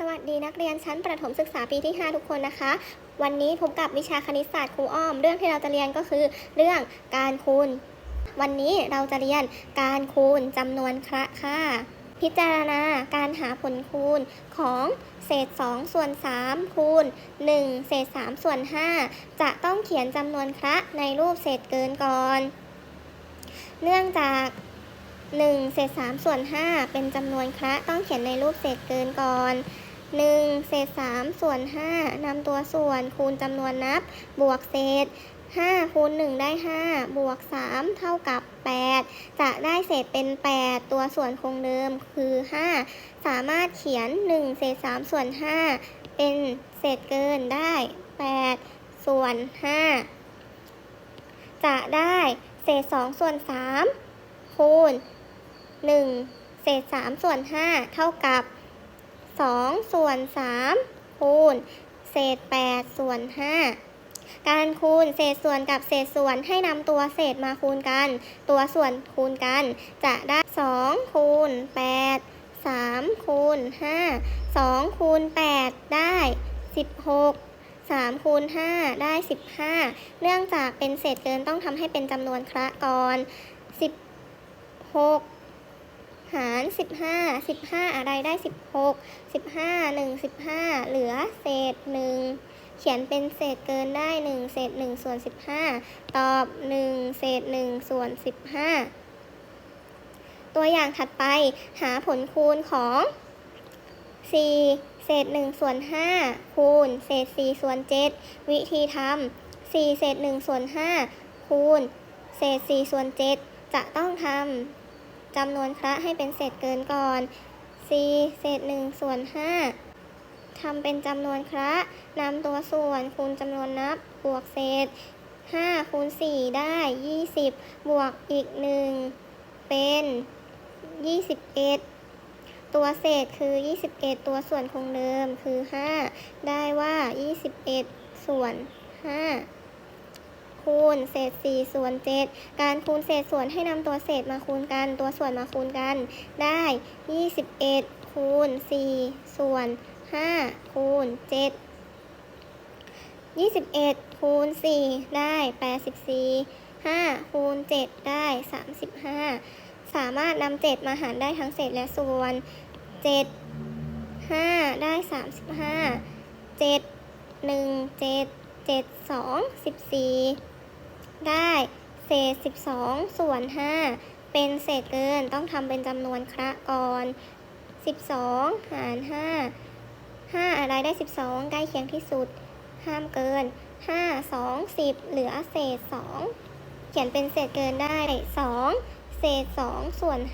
สวัสดีนักเรียนชั้นประถมศึกษาปีที่ 5 ทุกคนนะคะ วันนี้พบกับวิชาคณิตศาสตร์ครูอ้อม เรื่องที่เราจะเรียนก็คือ เรื่องการคูณ วันนี้เราจะเรียนการคูณจำนวนคระค่ะพิจารณาการหาผลคูณของเศษ 2 ส่วน 3 คูณ 1 เศษ 3 ส่วน 5 จะต้องเขียนจำนวนคระในรูปเศษเกินก่อน เนื่องจาก1เศษ3ส่วน 5 เป็นจำนวนคระต้องเขียนในรูปเศษเกินก่อน 1 เศษ 3 ส่วน 5นำตัวส่วนคูณจำนวนนับ บวกเศษ 5 คูณ 1 ได้ 5 บวก 3 เท่ากับ 8 จะได้เศษเป็น 8 ตัวส่วนคงเดิมคือ 5 สามารถเขียน 1 เศษ 3 ส่วน 5 เป็นเศษเกินได้ 8 ส่วน 5 จะได้เศษ 2 ส่วน 3 คูณ 1 เศษ 3 ส่วน 5 เท่ากับ 2 ส่วน 3 คูณ เศษ 8 ส่วน 5 การคูณเศษส่วนกับเศษส่วนให้นำตัวเศษมาคูณกัน ตัวส่วนคูณกัน จะได้ 2 คูณ 8 3คูณ5 2คูณ8ได้ 16 3คูณ5ได้ 15 เนื่องจากเป็นเศษเกินต้องทำให้เป็นจำนวนคระก่อน 16 หาร 15 15 อะไรได้ 16 15 1 15 เหลือเศษ 1 เขียนเป็นเศษเกินได้ 1 เศษ 1 ส่วน 15 ตอบ 1 เศษ 1 ส่วน 15 ตัวอย่างถัดไปหาผลคูณของ 4 เศษ 1 ส่วน 5 คูณ เศษ 4 ส่วน 7 วิธีทำ 4 เศษ 1 ส่วน 5 คูณ เศษ 4 ส่วน 7 จะต้องทำ จำนวนคระให้เป็นเศษเกินก่อน4เศษ1ส่วน5ทำเป็นจำนวนคระนำตัวส่วนคูณจำนวนนับบวกเศษ5คูณ4ได้ 20 บวกอีก 1 เป็น 21 ตัวเศษคือ 21 ตัวส่วนคงเดิมคือ 5 ได้ว่า 21 ส่วน 5 คูณเศษ 4 ส่วน 7 การคูณเศษส่วนให้นำตัวเศษมาคูณกัน ตัวส่วนมาคูณกัน ได้ 21 คูณ 4 ส่วน 5 คูณ 7 21 คูณ 4 ได้ 84 5คูณ 7 ได้ 35 สามารถนำ7มาหารได้ทั้งเศษและส่วน 7 5 ได้ 35 7 1 7 7 2 14 ได้เศษ 12 ส่วน 5 เป็นเศษเกินต้องทำเป็นจำนวนคระก่อน 12 หาร 5 5 อะไรได้ 12 ใกล้เคียงที่สุด ห้ามเกิน 5 2 10 เหลือเศษ 2 เขียนเป็นเศษเกินได้ 2 เศษ 2 ส่วน 5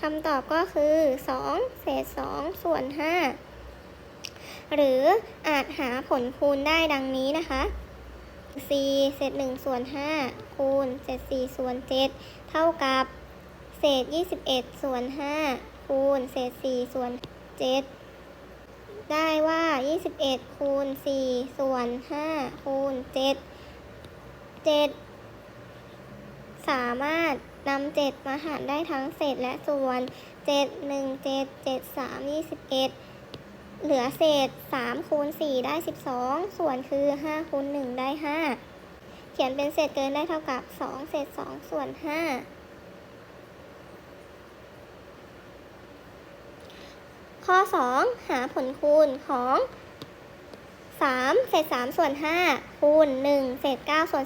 คำตอบก็คือ 2 เศษ 2 ส่วน 5 หรืออาจหาผลคูณได้ดังนี้นะคะ4เศษ1ส่วน5คูณเศษ4ส่วน7เท่ากับ เศษ 21 ส่วน5คูณเศษ4ส่วน7ได้ว่า 21 คูณ 4 ส่วน 5 คูณ 7 7 สามารถนำ7มาหารได้ทั้งเศษและส่วน 7 1 7 7 3 21 เหลือเศษ3คูณ4ได้ 12 ส่วนคือ5คูณ1ได้ 5 เขียนเป็นเศษเกินได้เท่ากับ 2 เศษ 2 ส่วน 5 ข้อ 2 หาผลคูณของ 3 เศษ 3 ส่วน 5 คูณ 1 เศษ 9 ส่วน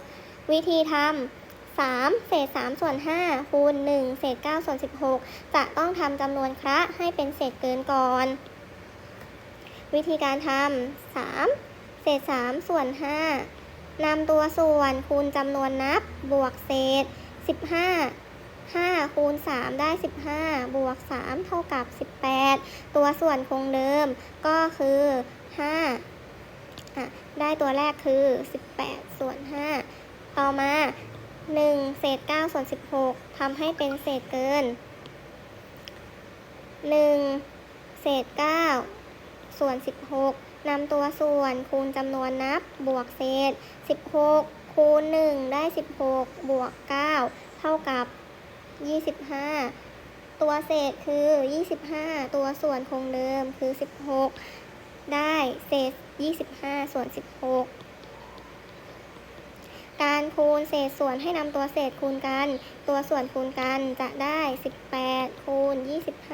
16 วิธีทำ3 เศษ 3 ส่วน 5 คูณ 1 เศษ 9 ส่วน 16 จะต้องทำจำนวนคระให้เป็นเศษเกินก่อน วิธีการทำา3เศษ3ส่วน5นำตัวส่วนคูณจำนวนนับบวกเศษ15 5คูณ3ได้15บวก3เท่ากับ18ตัวส่วนคงเดิมก็คือ5อะได้ตัวแรกคือ18ส่วน5ต่อมา1เศษ9ส่วน16ทำให้เป็นเศษเกิน1เศษ9 ส่วน 16นำตัวส่วนคูณจำนวนนับบวกเศษ 16 คูณ 1 ได้ 16 บวก 9 เท่ากับ 25 ตัวเศษคือ 25 ตัวส่วนคงเดิมคือ 16 ได้เศษ 25 ส่วน 16การคูณเศษส่วนให้นำตัวเศษคูณกัน ตัวส่วนคูณกันจะได้ 18 คูณ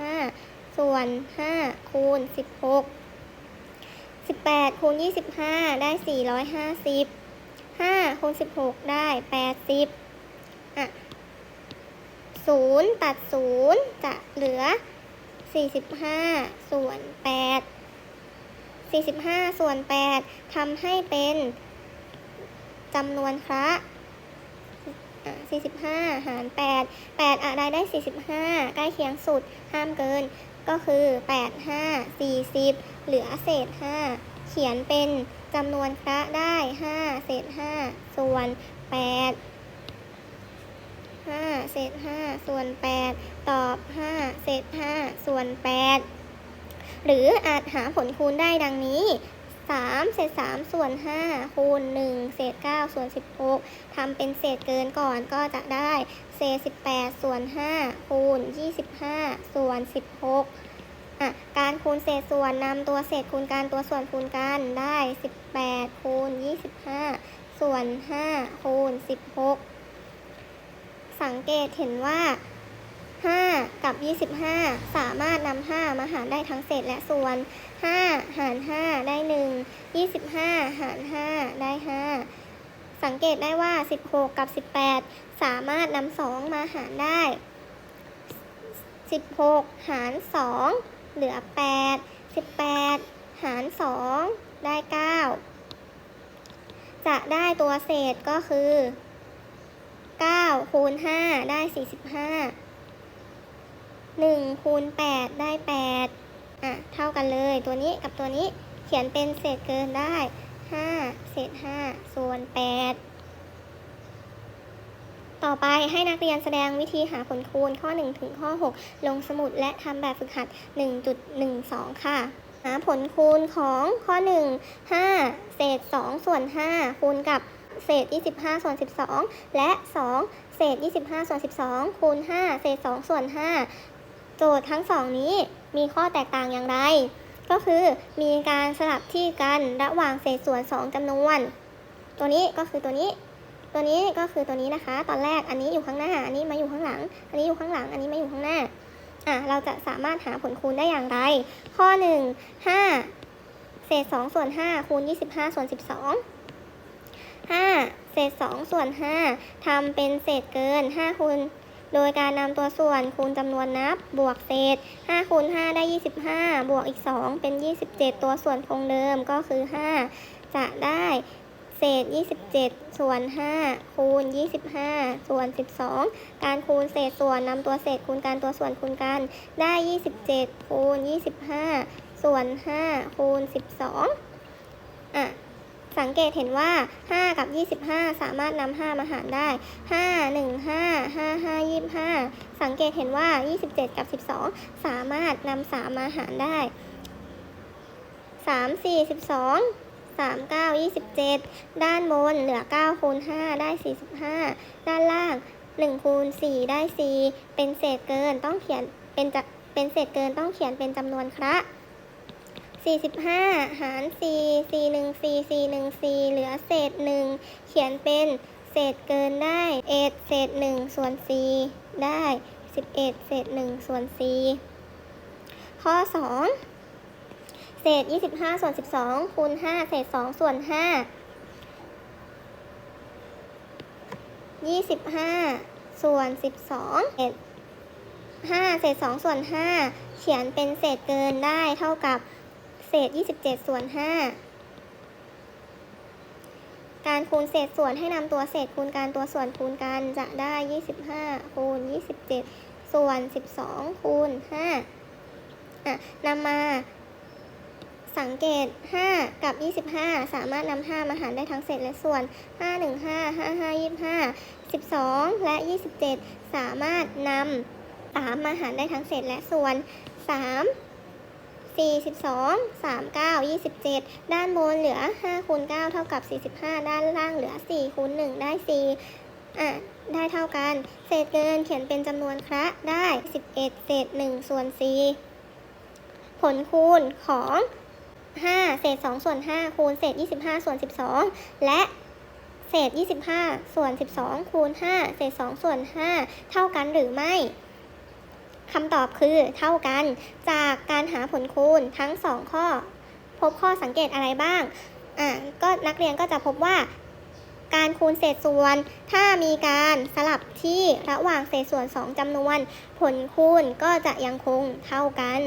25 ส่วน 5 คูณ 16 18คูณ25 ได้ 450 5คูณ16 ได้ 80อะ0ตัด 0 จะเหลือ 45 ส่วน 8 45 ส่วน 8ทำให้เป็นจำนวนคระอะ45 หาร 8 8 อะไรได้ 45 ใกล้เคียงสุด ห้ามเกิน ก็คือ 8 5 40 เหลือเศษ 5 เขียนเป็นจำนวนคระได้ 5 เศษ 5 ส่วน 8 5 เศษ 5 ส่วน 8 ตอบ 5 เศษ 5 ส่วน 8 หรืออาจหาผลคูณได้ดังนี้ 3 เศษ 3 ส่วน 5 คูณ 1 เศษ 9 ส่วน 16 ทำเป็นเศษเกินก่อนก็จะได้ เศษ 18 ส่วน 5 คูณ 25 ส่วน 16อะการคูณเศษส่วนนำตัวเศษคูณกันตัวส่วนคูณกันได้ 18 คูณ 25 ส่วน 5 คูณ 16 สังเกตเห็นว่า 5 กับ 25 สามารถนำ5มาหารได้ทั้งเศษและส่วน 5 หาร 5 ได้ 1 25 หาร 5 ได้ 5 สังเกตได้ว่า 16 กับ 18 สามารถนำ2มาหารได้ 16 หาร 2 เหลือ 8 18 หาร 2 ได้ 9 จะได้ตัวเศษก็คือ9คูณ5ได้ 45 1คูณ8 ได้ 8 อะ เท่ากันเลยตัวนี้กับตัวนี้เขียนเป็นเศษเกินได้ 5 เศษ 5 ส่วน 8 ต่อไปให้นักเรียนแสดงวิธีหาผลคูณข้อ 1 ถึงข้อ 6 ลงสมุดและทำแบบฝึกหัด 1.12 ค่ะ หาผลคูณของข้อ 1 5 เศษ 2 ส่วน 5 คูณกับเศษ 25 ส่วน 12 และ 2 เศษ 25 ส่วน 12 คูณ 5 เศษ 2 ส่วน 5 โจทย์ทั้งสองนี้มีข้อแตกต่างอย่างไร ก็คือมีการสลับที่กันระหว่างเศษส่วน 2จำนวน ตัวนี้ก็คือตัวนี้ ตัวนี้ก็คือตัวนี้นะคะ ตอนแรกอันนี้อยู่ข้างหน้า อันนี้มาอยู่ข้างหลัง อันนี้อยู่ข้างหลัง อันนี้มาอยู่ข้างหน้าอะเราจะสามารถหาผลคูณได้อย่างไร ข้อ 1 5 เศษ 2 ส่วน 5 คูณ 25 ส่วน 12 5 เศษ 2 ส่วน 5ทำเป็นเศษเกิน 5 คูณ โดยการนำตัวส่วนคูณจำนวนนับบวกเศษ5คูณ5ได้ 25 บวกอีก 2 เป็น 27 ตัวส่วนคงเดิมก็คือ 5 จะได้เศษ 27 ส่วน 5 คูณ 25 ส่วน 12 การคูณเศษส่วนนำตัวเศษคูณกันตัวส่วนคูณกัน ได้ 27 คูณ 25 ส่วน 5 คูณ 12อะ สังเกตเห็นว่า 5 กับ 25 สามารถนำ5มาหารได้ 5 1 5 5 5 25 สังเกตเห็นว่า 27 กับ 12 สามารถนำ3มาหารได้ 3 4 12 3 9 27 ด้านบนเหลือ9คูณ5ได้ 45 ด้านล่าง 1คูณ4ได้ 4 เป็นเศษเกินต้องเขียนเป็นจะเป็นเศษเกินต้องเขียนเป็นจำนวนคระ 45 หาร4 4 1 4 4 1 4เหลือเศษ 1 เขียนเป็นเศษเกินได้เอ็ดเศษ 1 ส่วน4ได้ 11 เศษ 1 ส่วน4ข้อ 2 เศษ 25 ส่วน 12 คูณ 5 เศษ 2 ส่วน 5 25 ส่วน 12เศษ5เศษ 2 ส่วน 5 เขียนเป็นเศษเกินได้เท่ากับ เศษ 27 ส่วน 5 การคูณเศษส่วนให้นำตัวเศษคูณกันตัวส่วนคูณกันจะได้ 25 คูณ 27 ส่วน 12 คูณ 5อะนำมาสังเกต 5 กับ 25 สามารถนำ5มาหารได้ทั้งเศษและส่วน 5 1 5 5 5 25 12 และ 27 สามารถนำ3มาหารได้ทั้งเศษและส่วน 3 42 39 27 ด้านบนเหลือ5คูณ9เท่ากับ 45 ด้านล่างเหลือ4คูณ1ได้4อะได้เท่ากัน เศษเกินเขียนเป็นจำนวนคระได้ 11 เศษ 1 ส่วน 4 ผลคูณของ 5 เศษ 2 ส่วน 5 คูณเศษ 25 ส่วน 12 และเศษ 25 ส่วน 12 คูณ 5 เศษ 2 ส่วน 5 เท่ากันหรือไม่ คำตอบคือเท่ากัน จากการหาผลคูณทั้ง 2 ข้อ พบข้อสังเกตอะไรบ้าง อะก็นักเรียนก็จะพบว่า การคูณเศษส่วน ถ้ามีการสลับที่ระหว่างเศษส่วน 2จำนวน ผลคูณก็จะยังคงเท่ากัน